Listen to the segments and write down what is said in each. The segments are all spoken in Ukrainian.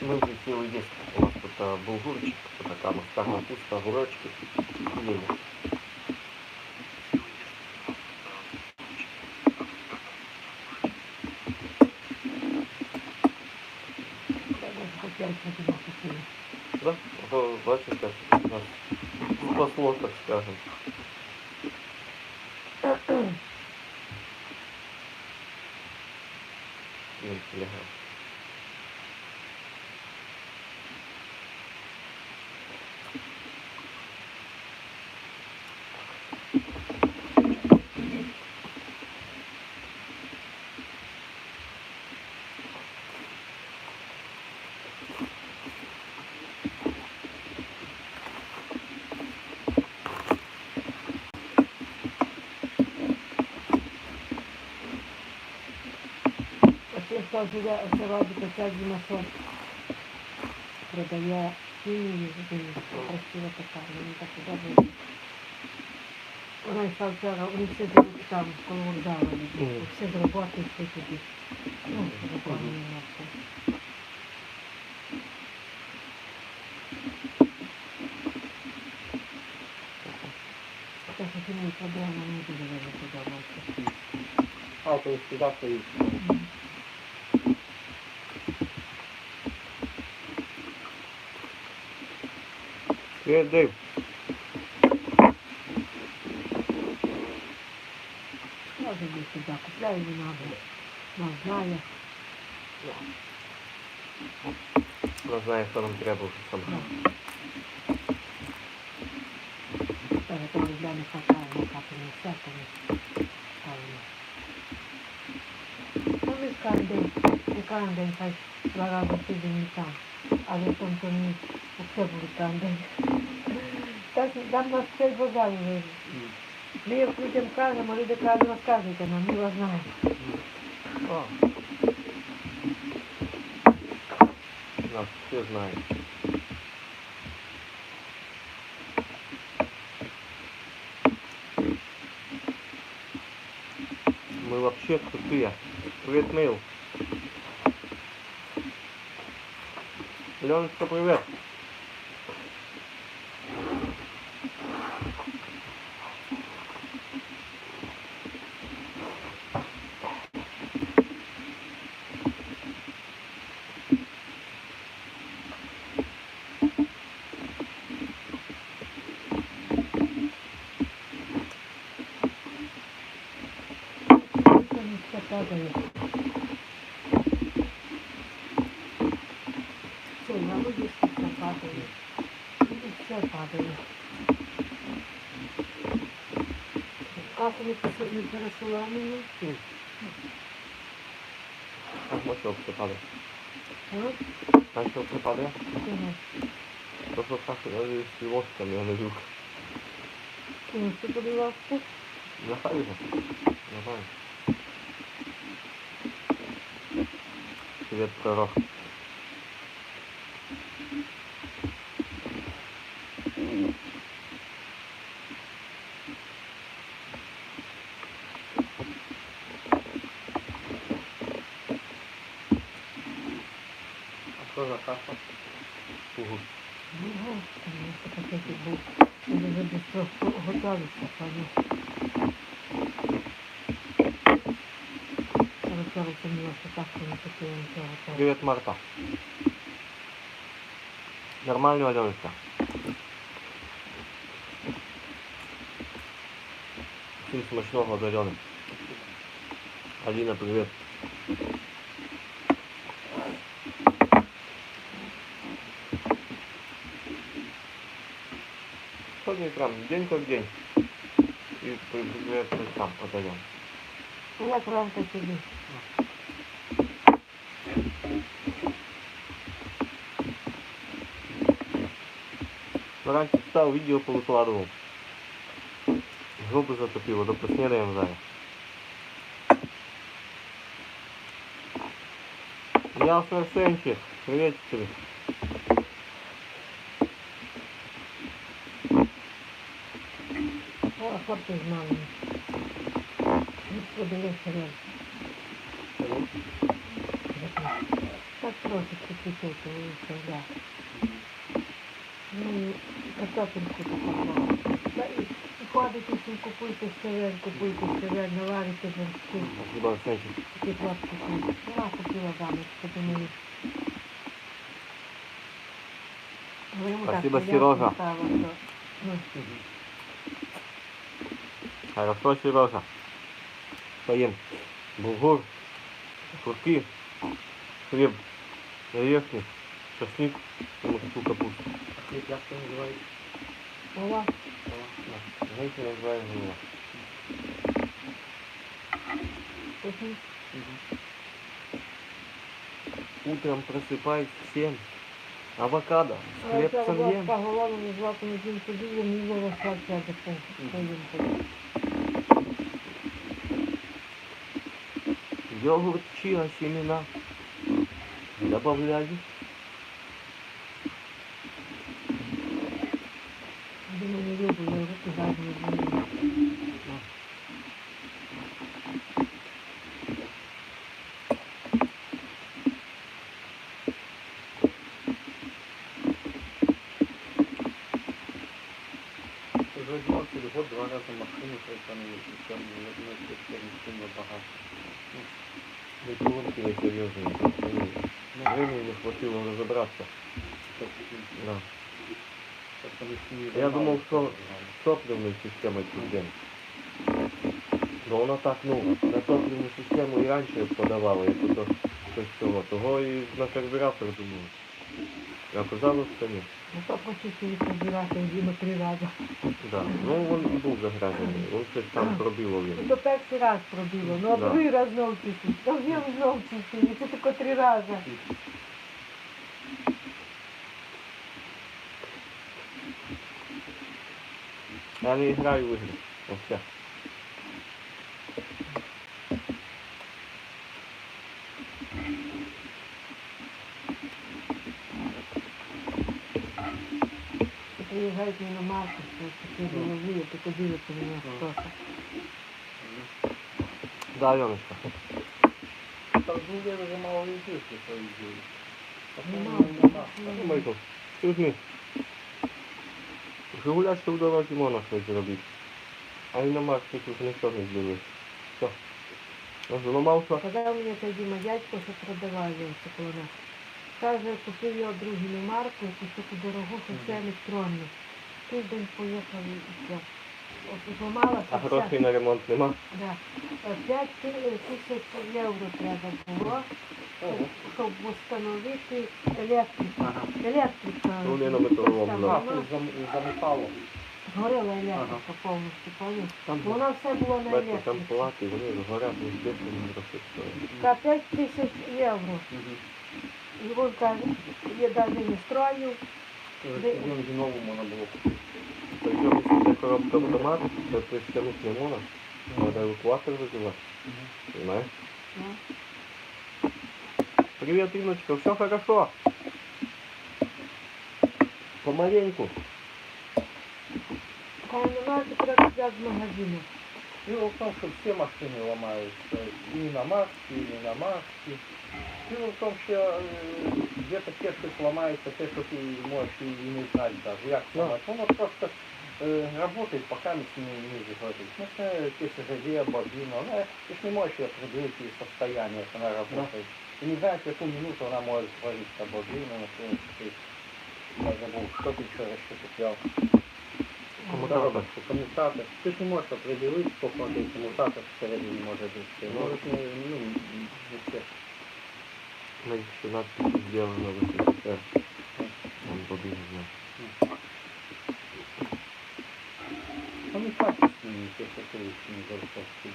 Мы взлетели есть. У нас тут булгурчик, такая морская капуста, огурочки. Ели. Да? Ага, Бачите, как нас спасло, так скажем. Він лягав. Сюди робить оця дімасон. Продає хімію, красива така, мені так подобається. Вона йшла вчора, вони всі там, вокзалу, Мгм. всі з роботи йшли туди. Ну, роботи не Так що хімію проблема не буде дуже подобатися. А, то есть сюда стоит. Я вже їх сюди купляю, не надо. Нас знає. Вона знає, що нам треба вже сама. Там для них хватає, на капельні всякого. Правильно. Ну, ми кожен день, не кожен день, хай два рази тиждень і там. Але тому, то ми все буде кожен день. Так, там нас цей базар вже. Ми як людям кажемо, люди кажуть, розказуйте нам, ми вас знаємо. А. Нас все знають. Мы вообще крутые. Привет, Мейл. Леночка, привет. Це не все падає. Все, я буду все падає. Буде все падає. Кафе не пос- не пересула мені. А, начал все падает. Ну, Начал все падает. чого? То, что так, э, с ложками я лежу. Ну, що будь ласка. Нахай же. Давай. Привет, пророк. А что за каша? Угу. Ну, що пакетик був. Він вже швидко готовиться, пані. Розказується мені, що так, що не таке, нічого готове. Привет, Марта. Нормально, Аленочка? Всім смачного до Альони. Аліна, привіт. Сьогодні прям день как день. І привіт сам от Альони. Ну, Як ранка собі. Раньше встал, видео повыкладывал. Зубы затопило, да поснедаем зараз. Ясно, Арсенчик. Привет тебе. О, хлопці з мамою. Господи, серйозно. Так так трошечки чуть-чуть, і все, да. Ну, і і ходите купуйте север, купуйте север, наварите. Хіба Арсенчик. Такі хлопці кажуть, два купила замочку, думаю. Спасибо, Сережа. ну, Хорошо, Сережа. Поем булгур, курки, хлеб, орешки, шашлык и морскую капусту. Хліб як це називається? Ова, Знаете, называем его. такі, Утром просыпаюсь в 7. Авокадо с а ця хлебцем була ем. по голову, з лапами жінку дуже, мені було слабке до поїм. Йогурт, чиа, семена. Добавляю. Люблю, я руки задні зміню. Вже одинадцятий год, два рази машину припинили, причому в одній частині сильно багато. Лунки несерьезные. Времени не хватило разобраться. Да. Я думав, що- займалися. Топливной системой Чуден. Но вона так, ну, на топливну систему і раніше подавала, як ото щось цього. Того і на карбюратор думав. А оказалось, що ні. Ну то почистили побирати, Діма три рази. Да. Ну він і був загрязаний. Він щось там пробило Ну він. то перший раз пробило, ну а Да. другий раз знов чистить. То він знов чистить, це тільки три рази. Я не граю в ігри. Оце. І приїжджають мені на марку, що такі голові, тільки дивиться на мене просто. Да, Альоночка. Так дуже вже мало людей, що їздили. Нема. Ну, Майкл, excuse me. Жигуляшки в дорозі можна coś zrobić. А і на марші тут ніхто не зробив. Все. Я зламався. Казав мені цей Діма дядько, що продавав його це коло нас. Каже, купив його другу марку, якусь таку дорогу, що все електронне. Тиждень поїхав і все. А грошей на ремонт нема. Е, П'ять тисяч євро треба було, щоб встановити електрику. Електрика. Вони на металолом там зламали. А, вона- тут зам- замітало. Згоріла електрика повністю, поняв? Там, Воно все було на бачите, там плати, вони згорять, не збитими гроші стоять. Та 5 тисяч євро. І він каже, я навіть не строю. Він знову можна було купити Причому, якщо це коробка автомат, то пристегнути не можна. Треба евакуатор визивати. Понимаешь? Ну, Привет, Инночка, все хорошо. Помаленьку. Каже, немає треба взяти з магазину. Дело в том, что все машины ломаются. И на Марсе, и не на Марсе. Дело в том, что э, где-то те щось ломается, те, что ты можешь и и не знать даже. Як Ну. сломать. Воно просто э, работает, пока не, не загорит. Ну, это ТСЖ, бобина, она, ты ж не можешь ее определить ее состояние, как она работает. Ты не знаешь, в какую минуту она может свариться бобина, например, ты я забыл, что ты еще еще куплял. Коммутатор. Коммутатор. Ты же не можешь определить, сколько он этих коммутатор всередине может быть. Ты Ну. можешь не, ну, не все. Мы еще надпись сделана в СССР. Он побил, знаю. Он и качественный, те, которые не зарплаты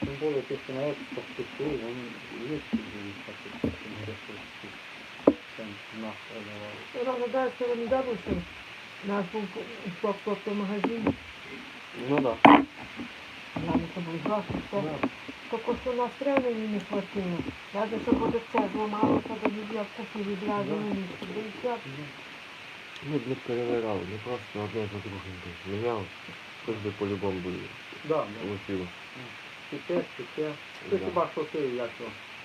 Тем более, те, что на экспорт купил, он есть среди таких, там нас продавал. Розглядаю, що вони дали, що наш був в магазин, Ну да. нам це були гроші, все. Тільки що на стрелянні не хватило. Навіть, щоб буде це зламалося, то я купив відразу на місці. Да і все. Ми б не перевирали, не просто одне за другим би міняли. Хоч би по-любому би Да, да. летіло. Теперь, теперь. Ты Да. хіба що ти, як то,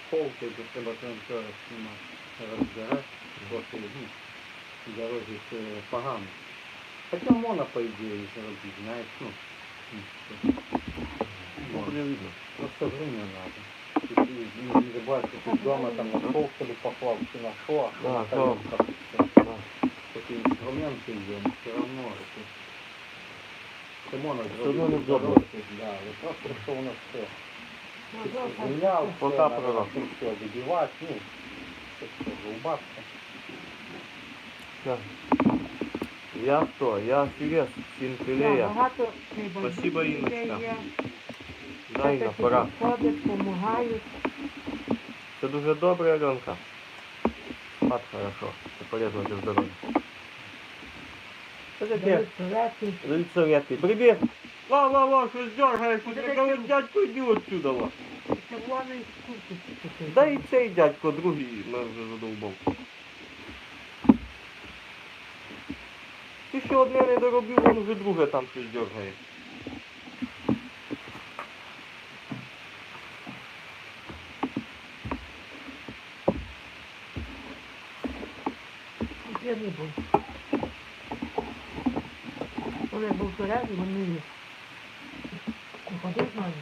холки, де треба тренажера знімати. розбирати, трохи ну, дороги це погано. Хоча можна, по ідеї, зробити, знаєш, ну, ну, що. Ну, буде видно. Просто время надо. И ты не, не забывай, что ты дома там на стол или поклал, ты на шо, а Да, на да. тарелках всё. Да. Такие инструменты есть, все равно это... Ты можешь Всё равно зробити неудобно. дороги, да, вот просто что у нас все. Ну, завтра Гулял, все, Пока надо права. потом все добивать, ну, все улыбаться. Так. Я хто? Я Філес, син Да, Філея. багато не Спасибо, людей Інночка. є. Дай на Все-таки пора. Ходять, допомагають. Це дуже добре, Альонка. Спать хорошо. Це полезно для здоров'я. Лицо редкий. Привіт! Ла, ла, ла, Це я таке- кажу, дядько, йди отсюда, ла. Да і цей дядько, другий, мене вже задовбав. Ти ще одне не доробив, він вже друге там щось дергає. Я не був. Вони був порядок, вони є. Не ходив з нами,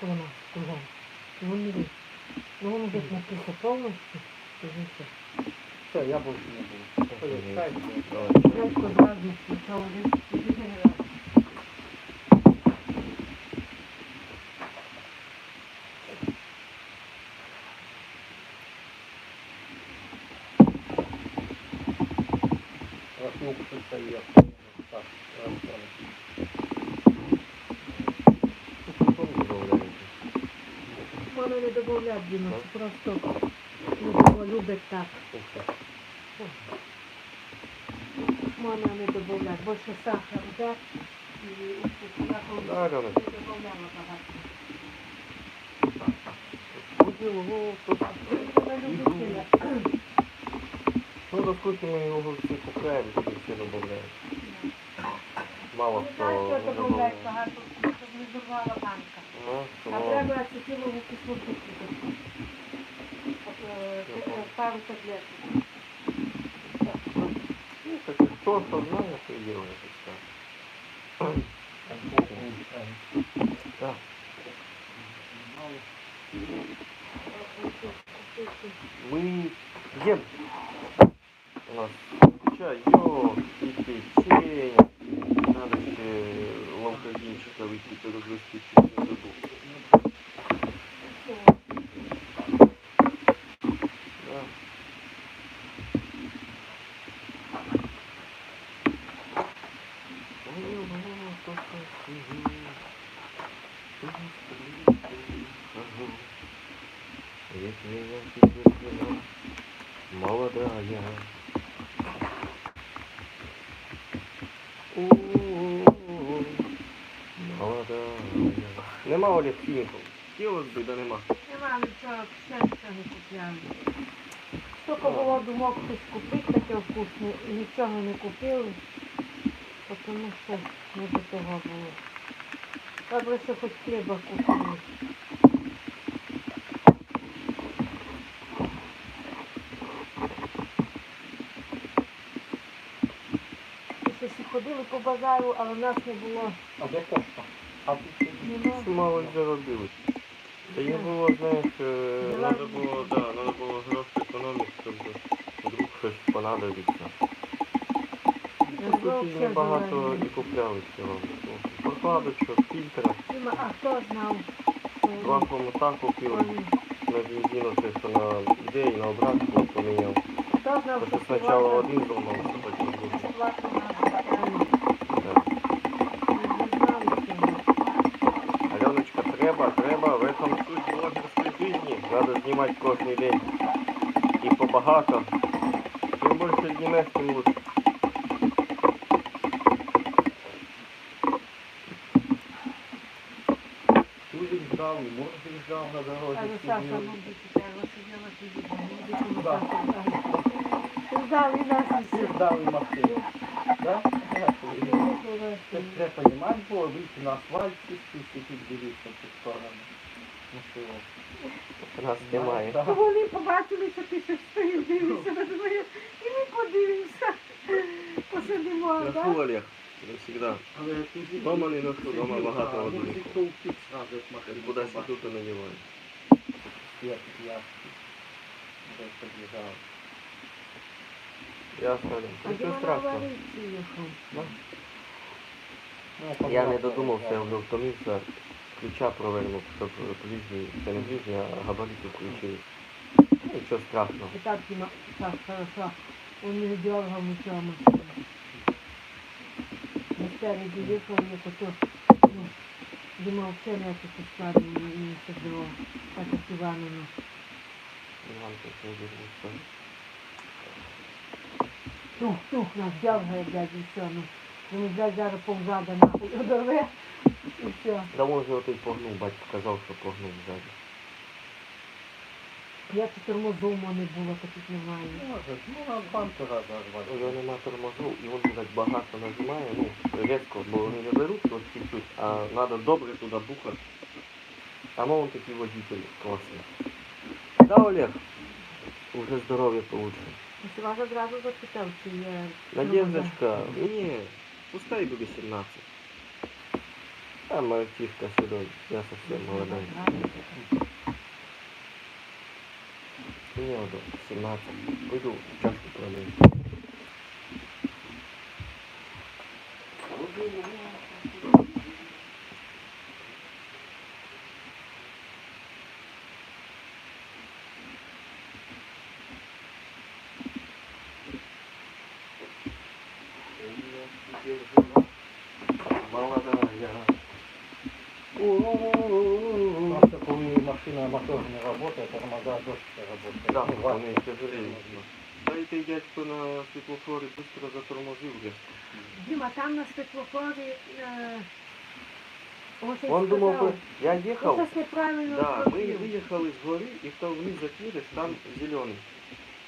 коли нас кругом. І вони є. Ну, вони десь напився повністю, то вже все. Все, я больше не буду. Полетать, Давай. Дядько зразу включав один і генерал. проснувшийся я. Так. Мама не додавляє Діма, просто його любить так. Мама не додавляє, більше сахар взяв і сахар Да, Альона. не додавляла багато. Будь його, то Вона Мало Не хто знаю, що не додавляє додає. багато, щоб не зурвала банка. Ну, А тому треба ацетилову кислоту купити. От, е, е, Пару таблеток. ну, таке, хто що знає, то і робить. так. Так. Мы едем. У нас чаек и печенье. надо лавкогенщика выйти, перегрузки чуть не забыл. Если я тебе молодая. Ooh. Нема Олег Фініков. Хотілось би, да нема. Нема нічого, все нічого не купляли. Тільки було думок щось купити таке вкусне, і нічого не купили, тому що не до того було. Добре, що хоч хліба купили. Ходили по базару, але в нас не було. А де кошта? А. Мало заробили. Та їм було, знаєш, надо було, да, надо було гроші економити, щоб вдруг щось понадобиться. Не Тут небагато зелене. і купляли цього. Прокладочок, фільтра. А хто знав? Два хомута купив. На бензину це що на ідеї, на обратку поміняв. Хто знав, що спочатку один зламався, потім другий. плата на базарі? Да. Не знали цього. Аленочка, треба, треба, в этом суть блогерской жизни. Надо снимать кожный день. И побагато. Чем больше снимешь, тем лучше. Тузик ждав, і морзик ждав на дорозі. Але сидів. Саша, ну, дитя, сиділа тоді, ну, дитину Сашу ждали. Ждали нас Всі поверху. І це треба розуміти було, вийти на асфальт, чистити, і дивитися в цю сторону. Ну що, Нас немає. так. Вони побачили, що ти ще стоїв, дивишся на двоє, і ми подивимося. Посидимо, На так? завжди. Дома не ношу, дома багато Ну, ти одних. то втік зразу, як машина Кудись побачила. тут не. Я, я, я, я, я, Нічого Діма на страшного. Ну, Я не додумався, я вже втомився. Ключа провернув, щоб ближні, це не ближні, а габарити включили. Ну, Нічого страшного. І так Діма, так, хорошо. Он не дергав нічого машину. На спереді їхав, як ото, ну, Діма взагалі не якось поставив і не сиділо. Так Івановна. Іван, це все обернувся. Тух, тух, нас дергає, блядь, і все, ну. Він, блядь, зараз повзада нахуй одорве, і все. Да он же отий погнув, батько казав, що погнув ззаді. Я тут тормозу в мене було, таких немає. Може, ну, на бампера У нього зарвати. нема тормозу, і він так багато нажимає, ну, різко, бо вони не беруть от чуть-чуть, а треба добре туди бухати. А мов такий водитель класний. Да, Олег? Уже здоров'я получше. Я вас одразу запитав, чи є... Надеждочка, ні, пускай буде 17. А мальчишка сюди, я совсем молодой. Мені одо 17. Пойду чашку пролию. Молодая. Просто коли машина мотор не працює, тормоза дощ працює. Да, вони тяжелее. Той дядько на світлофорі швидко затормозив вже. Діма, там на світлофорі... Е... Он думав, сказав, би, я їхав, Ось неправильно да, ми зробив. виїхали з гори, і хто вниз закидеш, там зелений.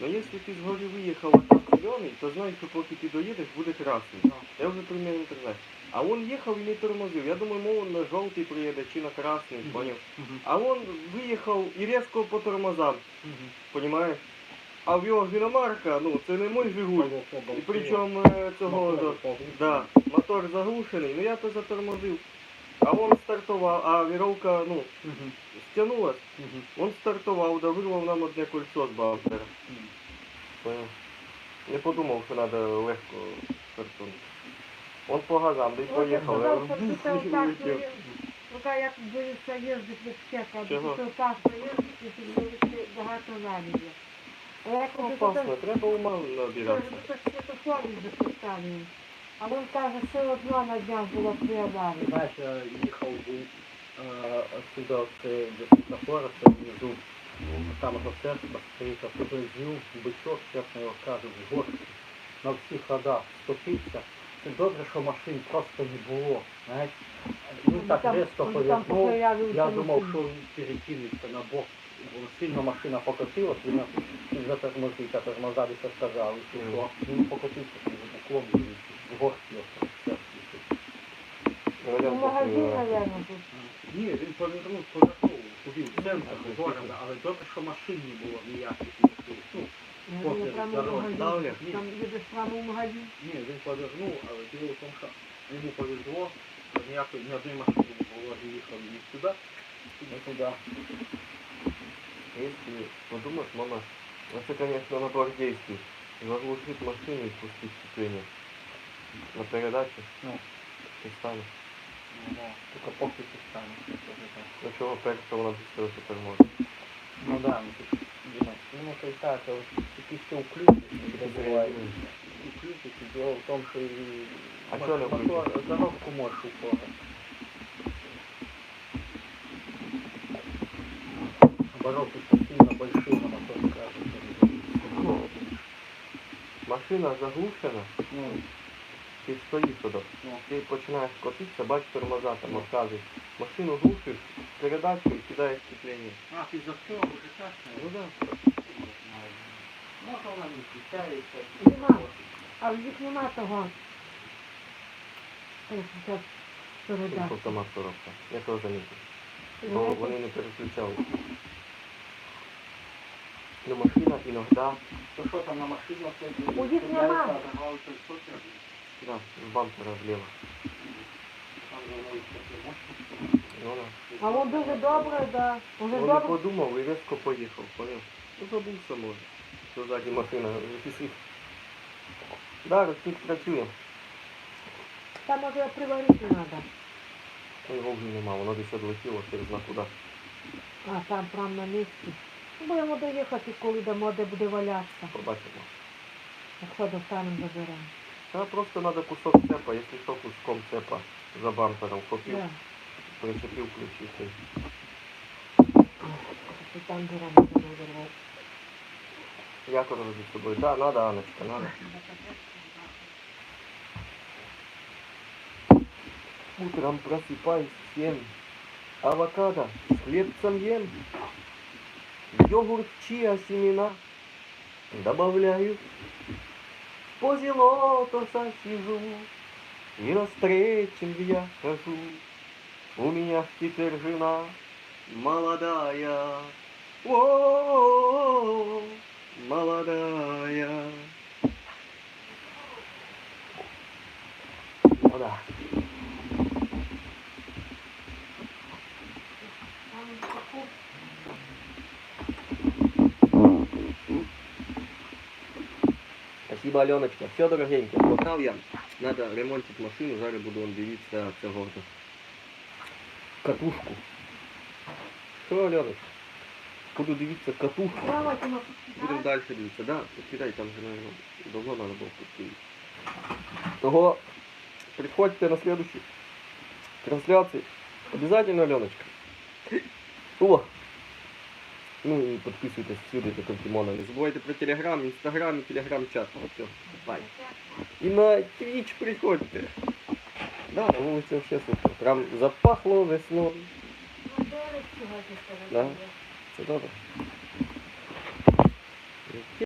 Но якщо ти з гори виїхав, а там зелений, то знай, що поки ти доїдеш, буде красний. Я вже примерно так знаю. А он їхав і не тормозив. Я думаю, мов он на жовтий приїде чи на красний, Мгм. поняв. Мгм. А он виїхав і різко по тормозам, Мгм. понімаєш? А в його іномарка, ну це не мой Жигуль. І причому е, цього Мотор да, мотор заглушений, ну я то затормозив. А он стартував, а віровка, ну, Мгм. стягнулась, Мгм. он стартував, да вирвав нам одне кольцо з бампера. Поняв? Не подумав, що треба легко стартунути. Он по газам, десь Ось я сказав, я що ти так, і я- ну, та як боїться їздити в чека, Чого? то так поїздити, то їздити багато навіть. А я кажу, що Опасно, треба ума набиратися. А він каже, все одно на днях було три аварії. Знаєш, я їхав був отсюда до світлофора, це внизу. Там церква стоїть, а туди з'їв бичок, чесно його кажу, в горці. На всіх ходах стопився. Це добре, що машин просто не було. Знаєш, він так Там- різко він там повернув. появився Я думав, що він перекинеться на бок. Бо Сильно машина покотилась, він затормозив, а тормоза десь сказали, що що. Він покотився там за уклон в горці. церкві. Ну, магазин, мабуть, тут. Ні, він повернув позакову, туди в центр города, але добре, що машин не було ніяких. Ну, дорога магазин. далі. Там їдеш прямо в магазин. ні, він повернув, але діло в тому, що йому повезло, ніякої ні одної машини не було, їхав ні сюди, ні туди. Если подумать, мама, это, конечно, на гвардейский. Заглушить машину и спустить сцепление. На передаче Ну, и станет. ну, да, це вже так. Ну чего перца вона быстро тепер може. Ну да, ну ну то й так, а от якісь все включиш. Включиш, і діло в тому, що і А мотор, коробку можеш упорати. Обороты сильно большие на мотор кажется. Ну, машина заглушена, Ну, ти стоїш туди. ну, Ти починаєш котитися, бачиш тормоза там розказують. Машину глушиш, передачу і кидаєш сцепление. а, ти за все уже так? Ну да. Може вона не включається. Нема. А в них нема того. Ось це. Автомат коробка. Я теж замітив. Бо вони не переключали. Ну машина іноді То що там на машину? У них нема. Да, з бампера мощне. Ну, да. А он дуже добре, да. Дуже Ну, не добре. подумав і різко поїхав, поняв? Ну, забувся може. Що ззаді машина висить. Да, розтік працює. Там може приварити треба. Ну, Його вже нема, воно десь відлетіло через на куди. А, там прямо на місці. Ну, Будемо доїхати, коли дамо, де буде валятися. Побачимо. Якщо достанемо, заберемо. Та просто треба кусок цепа, якщо що куском цепа за бампером купив, Да. причепив ключі. та й І там беремо, не вирвати. Якор рози з собою. Да, надо, Аночка, надо. Утром просыпаюсь в семь. Авокадо с хлебцем ем. В йогурт чиа семена добавляю. Позе лотоса сижу. И на встрече я хожу. У меня теперь жена молодая. О, молодая. Ну да. Спасибо, Аленочка. Все, дорогеньке. Погнав я. Надо ремонтити машину, зараз буду он дивитися цього катушку. Що, Аленочка? Буду дивитися катушку. Будемо далі дивитися, да? Кидай, там же, наверное, давно надо було підкинути. Того приходьте на следующую трансляцию. Обязательно, Аленочка. О! Ну і підписуйтесь всюди до Тимона. Не забувайте про телеграм, інстаграм і телеграм-чат. Все, бай. І на твіч приходьте. Да, на вулиці вообще супер. Прям запахло весною. Ну, Да. Це добре.